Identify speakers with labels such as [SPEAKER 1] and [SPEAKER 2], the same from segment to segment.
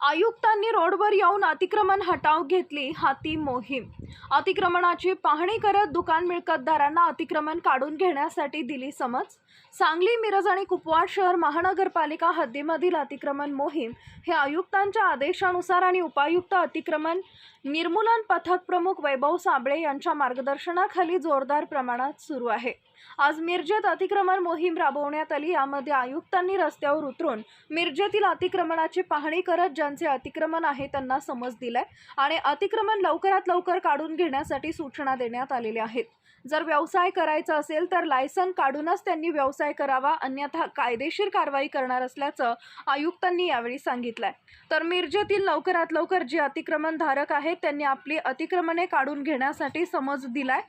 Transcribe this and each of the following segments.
[SPEAKER 1] आयुक्तांनी रोडवर येऊन अतिक्रमण हटाव घेतली हाती मोहीम. अतिक्रमणाची पाहणी करत दुकान मिळकतदारांना अतिक्रमण काढून घेण्यासाठी दिली समज. सांगली मिरज आणि कुपवाड शहर महानगरपालिका हद्दीमधील अतिक्रमण मोहीम हे आयुक्तांच्या आदेशानुसार आणि उपायुक्त अतिक्रमण निर्मूलन पथक प्रमुख वैभव साबळे यांच्या मार्गदर्शनाखाली जोरदार प्रमाणात सुरू आहे. आज मिरजेत अतिक्रमण मोहीम राबवण्यात आली यामध्ये आयुक्तांनी रस्त्यावर उतरून मिरजेतील अतिक्रमणाची पाहणी करत ज्यांचे अतिक्रमण आहे त्यांना समज दिलाय आणि अतिक्रमण लवकरात लवकर काढून घेण्यासाठी सूचना देण्यात आलेल्या आहेत. जर व्यवसाय करायचा असेल तर लायसन काढूनच त्यांनी व्यवसाय करावा अन्यथा कायदेशीर कारवाई करणार असल्याचं आयुक्तांनी यावेळी सांगितलंय. तर मिरजेतील लवकरात लवकर जे अतिक्रमण धारक आहेत त्यांनी आपली अतिक्रमणे काढून घेण्यासाठी समज दिलाय.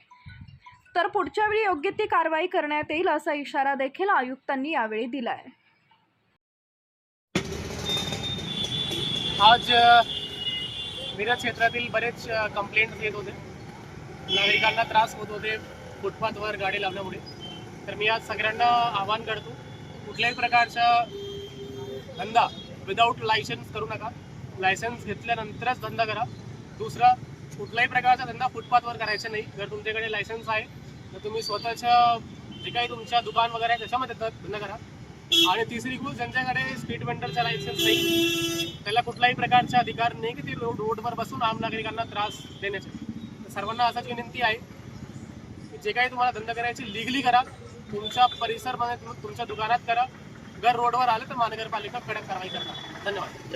[SPEAKER 1] तर पुढच्या वेळी योग्य ती कारवाई करण्यात येईल असा इशारा देखील आयुक्तांनी यावेळी दिलाय.
[SPEAKER 2] आज मिरज क्षेत्रातील बरेच कंप्लेंट्स येत होते. नागरिकांना त्रास होत होते फुटपाथवर गाडी लावण्यामुळे. तर मी आज सगळ्यांना आवाहन करतो कुठल्याही प्रकारचा धंदा विदाऊट लायसन्स करू नका. लायसन्स घेतल्यानंतरच धंदा करा. दुसरा कुठल्याही प्रकारचा धंदा फुटपाथवर करायचा नाही. जर तुमच्याकडे लायसन्स आहे तर तुम्ही स्वतःच्या जे काही तुमच्या दुकान वगैरे आहे त्याच्यामध्ये धंदा करा. आणि तिसरी गोष्ट ज्यांच्याकडे स्पीड वेंडरचा लायसन्स नाही त्याला कुठलाही प्रकारचा अधिकार नाही की ते रोड रोडवर बसून आम नागरिकांना त्रास देण्याचे. सर्वांना असाच विनंती आहे की जे काही तुम्हाला धंदा करायचे लिगली करा. तुमच्या परिसरमध्ये तुमच्या दुकानात करा. जर रोडवर आलं तर महानगरपालिका कडक कारवाई करणार. धन्यवाद.